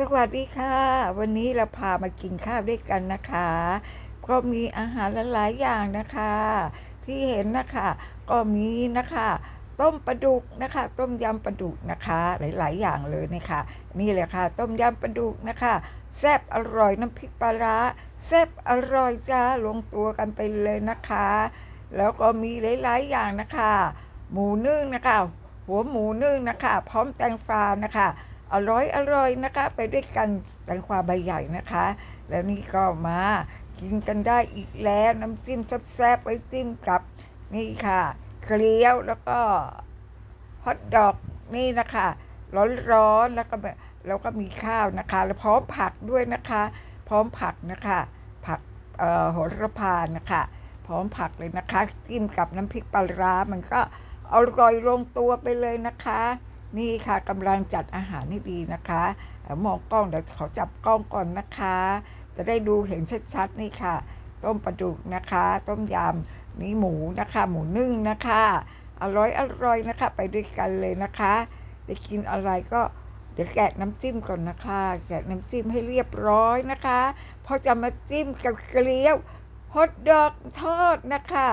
สวัสดีค่ะ วันนี้เราพามากินข้าวด้วยกันนะคะ ก็มีอาหารหลายอย่างนะคะ ที่เห็นนะคะ ก็มีนะคะ ต้มปลาดุกนะคะ ต้มยำปลาดุกนะคะ หลาย ๆ อย่างเลยนะคะ นี่เลยค่ะ ต้มยำปลาดุกนะคะ แซ่บอร่อยน้ำพริกปลาร้าแซ่บอร่อยจ้าลงตัวกันไปเลยนะคะ แล้วก็มีหลาย ๆ อย่างนะคะ หมูนึ่งนะคะ หัวหมูนึ่งนะคะ พร้อมแตงฟ้านะคะ อร่อยอร่อยนะคะ ไปด้วยกันแตงกวาใบใหญ่นะคะ แล้วนี่ก็มากินกันได้อีกแล้วน้ำจิ้มแซ่บๆไว้จิ้มกับนี่ค่ะเกลียวแล้วก็ฮอทดอกนี่นะคะร้อนๆแล้วก็แบบแล้วก็มีข้าวนะคะ แล้วพร้อมผักด้วยนะคะ พร้อมผักนะคะ ผักเอ่อโหระพานะคะ พร้อมผักเลยนะคะจิ้มกับน้ำพริกปลาร้ามันก็อร่อยลงตัวไปเลยนะคะ นี่ค่ะกำลังจัดอาหารให้ดีนะคะอมองกล้องเดี๋ยวขอจับกล้องก่อนนะคะ จะได้ดูเห็นชัดๆนี่ค่ะ ต้มปลาดุกนะคะ ต้มยำนี่หมูนะคะ หมูนึ่งนะคะอร่อยอร่อยนะคะ ไปด้วยกันเลยนะคะ จะกินอะไรก็เดี๋ยวแกะน้ำจิ้มก่อนนะคะ แกะน้ำจิ้มให้เรียบร้อยนะคะพอจะมาจิ้มกับเกลียวฮอทดอกทอดนะคะ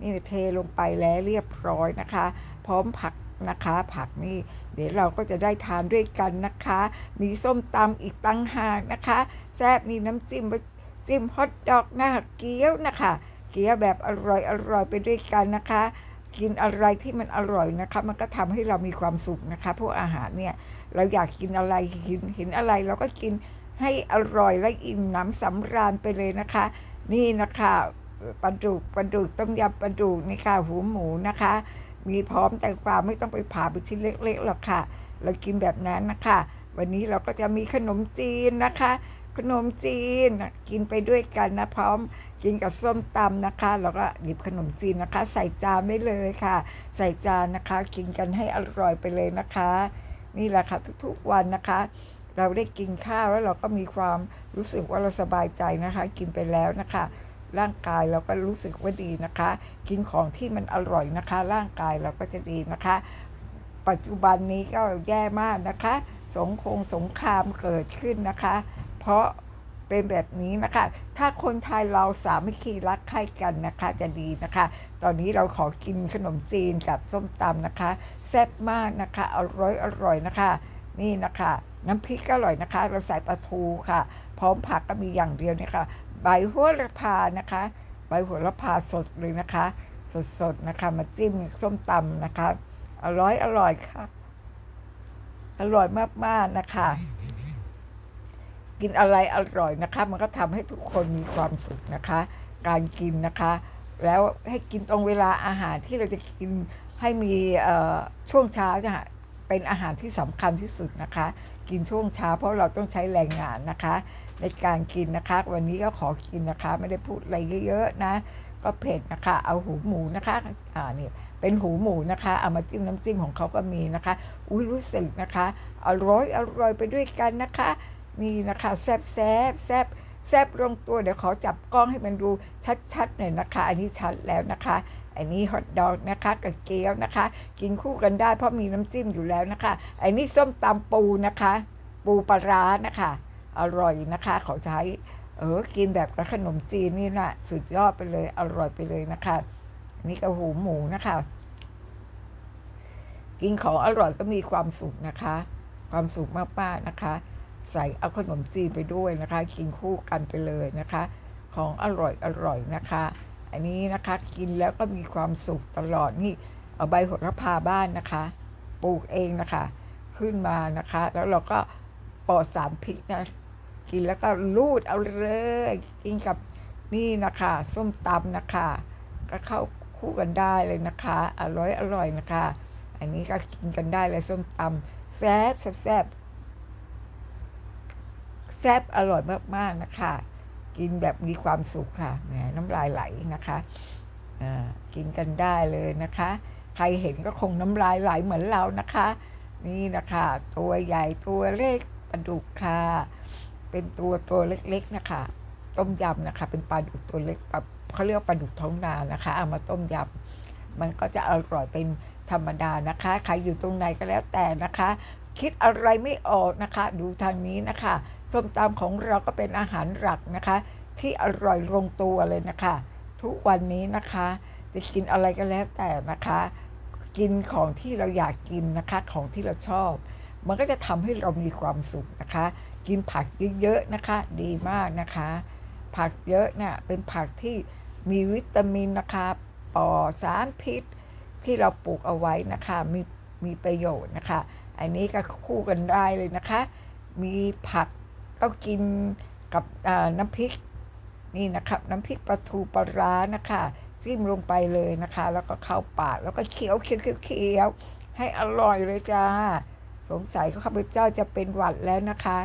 นี่เทลงไปแล้วเรียบร้อยนะคะ พร้อมผัก นะคะ ผักนี่เดี๋ยวเราก็จะได้ทานด้วยกันนะคะ มีส้มตำอีกตั้งหากนะคะ แซ่บมีน้ำจิ้มจิ้มฮอทดอกนะคะเกี๊ยวนะคะ เกี๊ยวแบบอร่อยอร่อยไปด้วยกันนะคะ กินอะไรที่มันอร่อยนะคะ มันก็ทำให้เรามีความสุขนะคะ พวกอาหารเนี่ยเราอยากกินอะไรกินเห็นอะไรเราก็กินให้อร่อยและอิ่มหนำสำราญไปเลยนะคะ นี่นะคะปลาดุกปลาดุกต้มยำปลาดุกนี่ค่ะหูหมูนะคะ มีพร้อมแตงกวาไม่ต้องไปผ่าเป็นชิ้นเล็กๆหรอกค่ะ เรากินแบบนั้นนะคะ วันนี้เราก็จะมีขนมจีนนะคะ ขนมจีนกินไปด้วยกันนะพร้อมกินกับส้มตำนะคะเราก็หยิบขนมจีนนะคะ ใส่จานไว้เลยค่ะ ใส่จานนะคะ กินกันให้อร่อยไปเลยนะคะ นี่แหละค่ะทุกๆวันนะคะ เราได้กินข้าวแล้วเราก็มีความรู้สึกว่าเราสบายใจนะคะ กินไปแล้วนะคะ ร่างกายเราก็รู้สึกว่าดีนะคะ กินของที่มันอร่อยนะคะ ร่างกายเราก็จะดีนะคะ ปัจจุบันนี้ก็แย่มากนะคะ สงคงสงครามเกิดขึ้นนะคะ เพราะเป็นแบบนี้นะคะ ถ้าคนไทยเราสามัคคีรักใคร่กันนะคะ จะดีนะคะ ตอนนี้เราขอกินขนมจีนกับส้มตำนะคะ แซ่บมากนะคะ อร่อยอร่อยนะคะ นี่นะคะ น้ำพริกก็อร่อยนะคะ เราใส่ปลาทูค่ะ พร้อมผักก็มีอย่างเดียวนี่ค่ะ ใบโหระพานะคะ ใบโหระพาสดเลยนะคะ สดๆนะคะมาจิ้มส้มตำนะคะ อร่อยอร่อยค่ะ อร่อยมากๆนะคะ กินอะไรอร่อยนะคะ มันก็ทำให้ทุกคนมีความสุขนะคะ การกินนะคะ แล้วให้กินตรงเวลาอาหารที่เราจะกินให้มีช่วงเช้าจะเป็นอาหารที่สำคัญที่สุดนะคะ กินช่วงเช้าเพราะเราต้องใช้แรงงานนะคะ ในการกินนะคะ วันนี้ก็ขอกินนะคะ ไม่ได้พูดอะไรเยอะๆนะ ก็เผ็ดนะคะ เอาหูหมูนะคะ อ่านี่เป็นหูหมูนะคะ เอามาจิ้มน้ำจิ้มของเขาก็มีนะคะ อุ้ยรู้สึกนะคะอร่อยอร่อยไปด้วยกันนะคะ นี่นะคะแซบแซบแซบแซบลงตัวเดี๋ยวขอจับกล้องให้มันดูชัดๆหน่อยนะคะ อันนี้ชัดแล้วนะคะอันนี้ฮอทดอกนะคะกับเกี๊ยวนะคะ กินคู่กันได้เพราะมีน้ำจิ้มอยู่แล้วนะคะอันนี้ส้มตำปูนะคะ ปูปลาร้านะคะ อร่อยนะคะเขาใช้เออกินแบบกับขนมจีนนี่นะสุดยอดไปเลยอร่อยไปเลยนะคะนนี่ก็หูหมูนะคะ กินของอร่อยก็มีความสุขนะคะ ความสุขมากๆนะคะ ใส่เอาขนมจีนไปด้วยนะคะ กินคู่กันไปเลยนะคะ ของอร่อยอร่อยนะคะ อันนี้นะคะกินแล้วก็มีความสุขตลอดนี่เอาใบโหระพาบ้านนะคะ ปลูกเองนะคะ ขึ้นมานะคะ แล้วเราก็ปลอดสารพิษนะ กินแล้วก็รูดเอาเลยกินกับนี่นะคะส้มตำนะคะ ก็เข้าคู่กันได้เลยนะคะ อร่อยอร่อยนะคะ อันนี้ก็กินกันได้เลยส้มตำแซ่บแซ่บแซ่บอร่อยมากๆนะคะ กินแบบมีความสุขค่ะแหมน้ำลายไหลนะคะกินกันได้เลยนะคะ ใครเห็นก็คงน้ำลายไหลเหมือนเรานะคะ นี่นะคะ ตัวใหญ่ตัวเล็กปลาดุกค่ะ เป็นตัวตัวเล็กๆนะคะ ต้มยำนะคะ เป็นปลาดุกตัวเล็กแบบเขาเรียกปลาดุกท้องนานะคะ เอามาต้มยำมันก็จะอร่อยเป็นธรรมดานะคะใครอยู่ตรงไหนก็แล้วแต่นะคะ คิดอะไรไม่ออกนะคะ ดูทางนี้นะคะส้มตำของเราก็เป็นอาหารหลักนะคะ ที่อร่อยลงตัวเลยนะคะ ทุกวันนี้นะคะ จะกินอะไรก็แล้วแต่นะคะ กินของที่เราอยากกินนะคะ ของที่เราชอบ มันก็จะทำให้เรามีความสุขนะคะ กินผักเยอะๆนะคะ ดีมากนะคะ ผักเยอะเนี่ยเป็นผักที่มีวิตามินนะคะปอสารพิษ ที่เราปลูกเอาไว้นะคะ มีมีประโยชน์นะคะ อันนี้ก็คู่กันได้เลยนะคะ มีผักก็กินกับน้ำพริกนี่นะครับน้ำพริกปลาทูปลาร้านะคะจิ้มลงไปเลยนะคะ แล้วก็เข้าปากแล้วก็เคี้ยวเคี้ยวเคี้ยวเคี้ยวให้อร่อยเลยจ้า สงสัยข้าพเจ้าจะเป็นหวัดแล้วนะคะ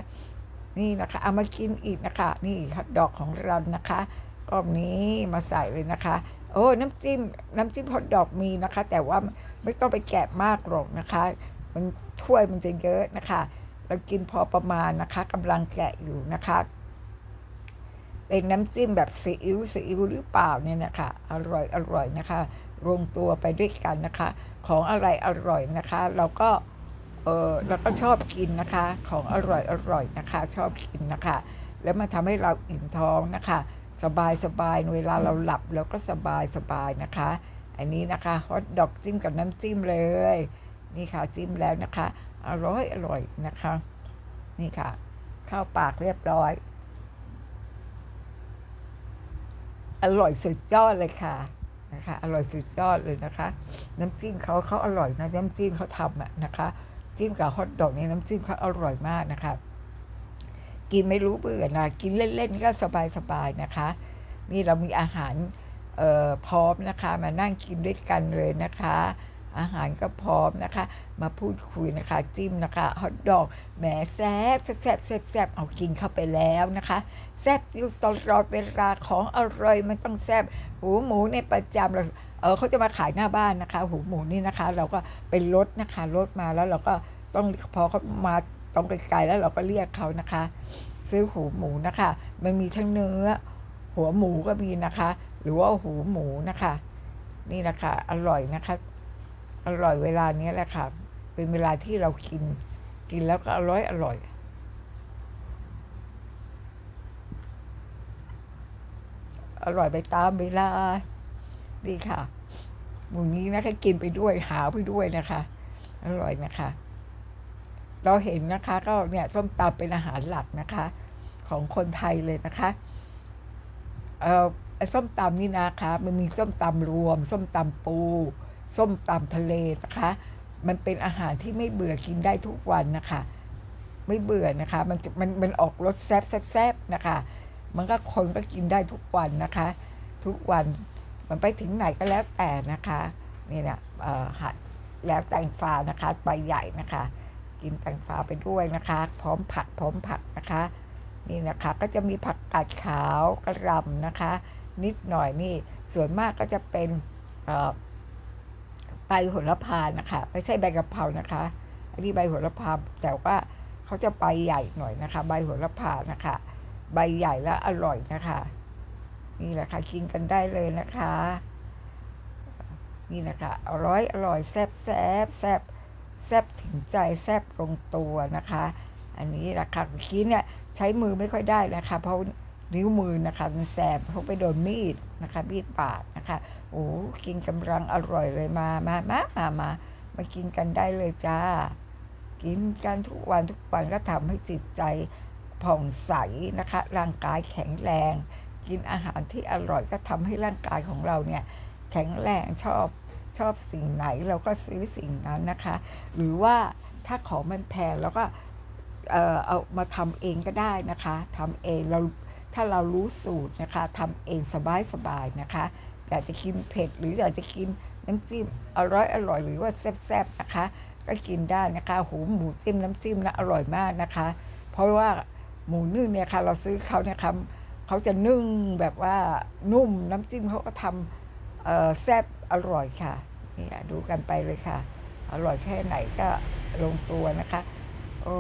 นี่นะคะ เอามากินอีกนะคะ นี่ฮัทดอกของเรานะคะก็นี้มาใส่เลยนะคะ โอ้น้ำจิ้มน้ำจิ้มฮอทดอกมีนะคะ แต่ว่าไม่ต้องไปแกะมากหรอกนะคะ มันถ้วยมันจะเยอะนะคะ เรากินพอประมาณนะคะกำลังแกะอยู่นะคะเป็นน้ำจิ้มแบบซีอิ๊วซีอิ๊วหรือเปล่าเนี่ยนะคะอร่อยอร่อยนะคะรวมตัวไปด้วยกันนะคะ ของอะไรอร่อยนะคะ เราก็ เออเราก็ชอบกินนะคะ ของอร่อยอร่อยนะคะ ชอบกินนะคะ แล้วมันทำให้เราอิ่มท้องนะคะ สบายสบายเวลาเราหลับเราก็สบายสบายนะคะ อันนี้นะคะฮอทดอกจิ้มกับน้ำจิ้มเลย นี่ค่ะจิ้มแล้วนะคะ อร่อยอร่อยนะคะ นี่ค่ะ เข้าปากเรียบร้อย อร่อยสุดยอดเลยค่ะนะคะอร่อยสุดยอดเลยนะคะ น้ำจิ้มเขาเขาอร่อยนะน้ำจิ้มเขาทำอะนะคะ จิ้มกับฮอทดอกนี่น้ำจิ้มเขาอร่อยมากนะคะ กินไม่รู้เบื่อนะกินเล่นๆก็สบายๆนะคะ นี่เรามีอาหารพร้อมนะคะ มานั่งกินด้วยกันเลยนะคะ อาหารก็พร้อมนะคะ มาพูดคุยนะคะจิ้มนะคะฮอทดอกแหมแซ่บแซ่บแซ่บแซ่บเอากินเข้าไปแล้วนะคะ แซ่บอยู่ตลอดเวลาของอร่อยมันต้องแซ่บหูหมูในประจำเราเออเขาจะมาขายหน้าบ้านนะคะ หูหมูนี่นะคะ เราก็เป็นรถนะคะรถมาแล้วเราก็ต้องพอเขามาต้องไกลๆแล้วเราก็เรียกเขานะคะ ซื้อหูหมูนะคะ มันมีทั้งเนื้อ หัวหมูก็มีนะคะ หรือว่าหูหมูนะคะ นี่นะคะ อร่อยนะคะ อร่อยเวลานี้แหละค่ะ เป็นเวลาที่เรากิน กินแล้วก็อร่อยอร่อยอร่อยไปตามเวลา ดีค่ะหมูนี้นะคะกินไปด้วยหาไปด้วยนะคะ อร่อยนะคะ เราเห็นนะคะก็เนี่ยส้มตำเป็นอาหารหลักนะคะ ของคนไทยเลยนะคะเอ่อส้มตำนี่นะคะ มันมีส้มตำรวม ส้มตำปู ส้มตำทะเลนะคะ มันเป็นอาหารที่ไม่เบื่อกินได้ทุกวันนะคะ ไม่เบื่อนะคะ มันจะมันมันออกรสแซ่บแซ่บนะคะ มันก็คนก็กินได้ทุกวันนะคะ ทุกวันมันไปถึงไหนก็แล้วแต่นะคะนี่นะเอ่อหัดแล้วแตงฟ้านะคะใบใหญ่นะคะ กินแตงฟ้าไปด้วยนะคะ พร้อมผักพร้อมผักนะคะ นี่นะคะก็จะมีผักกาดขาวกระหลำนะคะ นิดหน่อยนี่ส่วนมากก็จะเป็นเอ่อ โหระพานะคะ ไม่ใช่ใบกะเพรานะคะ อันนี้ใบโหระพาแต่ว่าเขาจะใบใหญ่หน่อยนะคะ ใบโหระพานะคะ ใบใหญ่และอร่อยนะคะ นี่แหละค่ะกินกันได้เลยนะคะ นี่นะคะอร่อยอร่อยแซ่บแซ่บแซ่บแซ่บถึงใจแซ่บลงตัวนะคะ อันนี้นะคะเมื่อกี้เนี่ยใช้มือไม่ค่อยได้นะคะ เพราะนิ้วมือนะคะมันแสบเพราะไปโดนมีดนะคะมีดปาดนะคะ โอ้กินกำลังอร่อยเลยมามามามามามากินกันได้เลยจ้า กินกันทุกวันทุกวันก็ทำให้จิตใจผ่องใสนะคะ ร่างกายแข็งแรง กินอาหารที่อร่อยก็ทำให้ร่างกายของเราเนี่ยแข็งแรงชอบชอบสิ่งไหนเราก็ซื้อสิ่งนั้นนะคะ หรือว่าถ้าของมันแพงเราก็เออเอามาทำเองก็ได้นะคะทำเองเราถ้าเรารู้สูตรนะคะทำเองสบายๆนะคะ อยากจะกินเผ็ด หรืออยากจะกินน้ำจิ้มอร่อยอร่อยหรือว่าแซ่บๆนะคะ ก็กินได้นะคะหูหมูจิ้มน้ำจิ้มนะอร่อยมากนะคะ เพราะว่าหมูนึ่งเนี่ยค่ะ เราซื้อเขาเนี่ยค่ะเขาจะนึ่งแบบว่านุ่มน้ำจิ้มเขาก็ทำแซ่บอร่อยค่ะนี่ดูกันไปเลยค่ะ อร่อยแค่ไหนก็ลงตัวนะคะ โอ้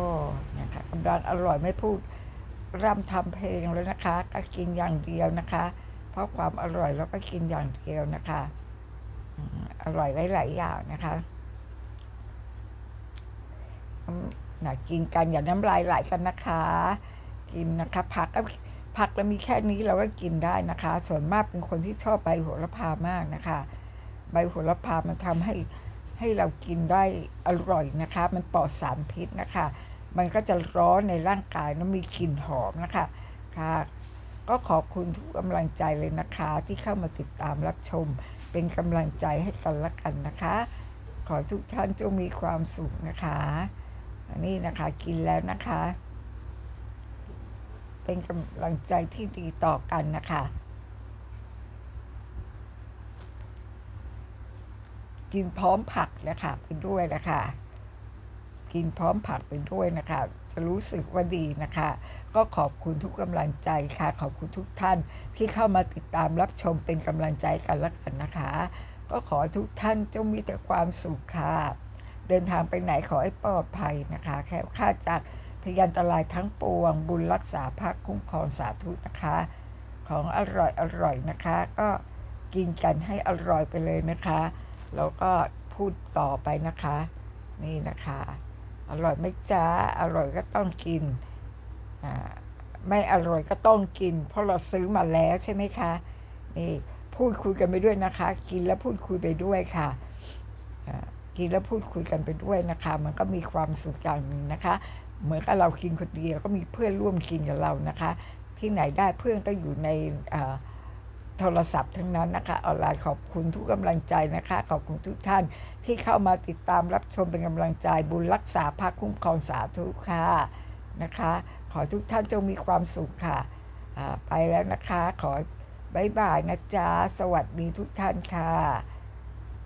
นะคะกำลังอร่อยไม่พูดร่ำทำเพลงเลยนะคะ ก็กินอย่างเดียวนะคะ เพราะความอร่อยเราก็กินอย่างเดียวนะคะอร่อยหลายๆอย่างนะคะนะกินกันอย่าน้ำลายไหลกันนะคะ กินนะคะ ผักก็ผักเรามีแค่นี้เราก็กินได้นะคะ ส่วนมากเป็นคนที่ชอบใบโหระพามากนะคะ ใบโหระพามันทำให้ให้เรากินได้อร่อยนะคะ มันปลอดสารพิษนะคะ มันก็จะร้อนในร่างกายแล้วมีกลิ่นหอมนะคะค่ะ ก็ขอบคุณทุกกำลังใจเลยนะคะ ที่เข้ามาติดตามรับชม เป็นกำลังใจให้กันละกันนะคะ ขอทุกท่านจงมีความสุขนะคะ อันนี้นะคะกินแล้วนะคะ เป็นกำลังใจที่ดีต่อกันนะคะ กินพร้อมผักนะคะไปด้วยนะคะ กินพร้อมผักไปด้วยนะคะ จะรู้สึกว่าดีนะคะ ก็ขอบคุณทุกกำลังใจค่ะ ขอบคุณทุกท่านที่เข้ามาติดตามรับชมเป็นกำลังใจกันละกันนะคะ ก็ขอทุกท่านจงมีแต่ความสุขค่ะ เดินทางไปไหนขอให้ปลอดภัยนะคะแค่ค่าจากพยันตรายทั้งปวง บุญรักษาภาคคุ้มครองสาธุนะคะ ของอร่อยอร่อยนะคะ ก็กินกันให้อร่อยไปเลยนะคะ แล้วก็พูดต่อไปนะคะ นี่นะคะ อร่อยไม่จ้าอร่อยก็ต้องกินไม่อร่อยก็ต้องกิน เพราะเราซื้อมาแล้วใช่ไหมคะนี่พูดคุยกันไปด้วยนะคะ กินแล้วพูดคุยไปด้วยค่ะกินแล้วพูดคุยกันไปด้วยนะคะ มันก็มีความสุขอย่างหนึ่งนะคะ เหมือนกับเรากินคนเดียวก็มีเพื่อนร่วมกินกับเรานะคะ ที่ไหนได้เพื่อนก็อยู่ในอ่า โทรศัพท์ทั้งนั้นนะคะออนไลน์ขอบคุณทุกกำลังใจนะคะ ขอบคุณทุกท่านที่เข้ามาติดตามรับชมเป็นกำลังใจบุญรักษาภาคคุ้มครองสาธุค่ะนะคะ ขอทุกท่านจงมีความสุขค่ะไปแล้วนะคะ ขอบายบายนะจ๊ะ สวัสดีทุกท่านค่ะ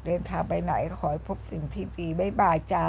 เดินทางไปไหนขอให้พบสิ่งที่ดีบายบายจ้า